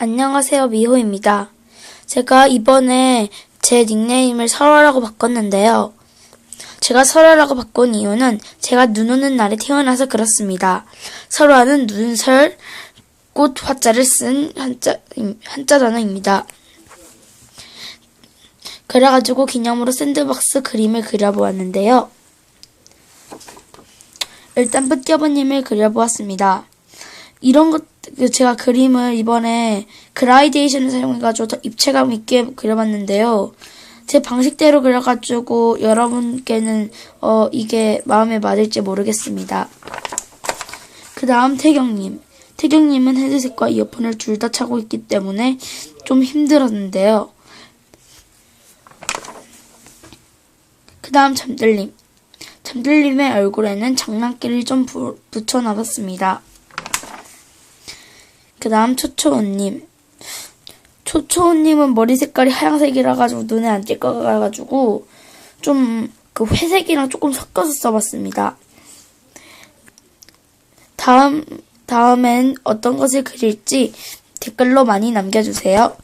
안녕하세요, 미호입니다. 제가 이번에 제 닉네임을 설아라고 바꿨는데요. 제가 설아라고 바꾼 이유는 제가 눈 오는 날에 태어나서 그렇습니다. 설아는 눈설, 꽃 화자를 쓴 한자, 한자 단어입니다. 그래가지고 기념으로 샌드박스 그림을 그려보았는데요. 일단 뿌띠아버님을 그려보았습니다. 이런 것, 그 제가 그림을 이번에 그라이데이션을 사용해가지고 더 입체감 있게 그려봤는데요. 제 방식대로 그려가지고 여러분께는, 어, 이게 마음에 맞을지 모르겠습니다. 그 다음 태경님. 태경님은 헤드셋과 이어폰을 둘 다 차고 있기 때문에 좀 힘들었는데요. 그 다음 잠들님. 잠들님의 얼굴에는 장난기를 좀 부, 붙여놔봤습니다. 그 다음 초초원님. 초초원님은 머리 색깔이 하얀색이라 가지고 눈에 안 같아가지고 좀 그 회색이랑 조금 섞어서 써봤습니다. 다음, 다음엔 어떤 것을 그릴지 댓글로 많이 남겨주세요.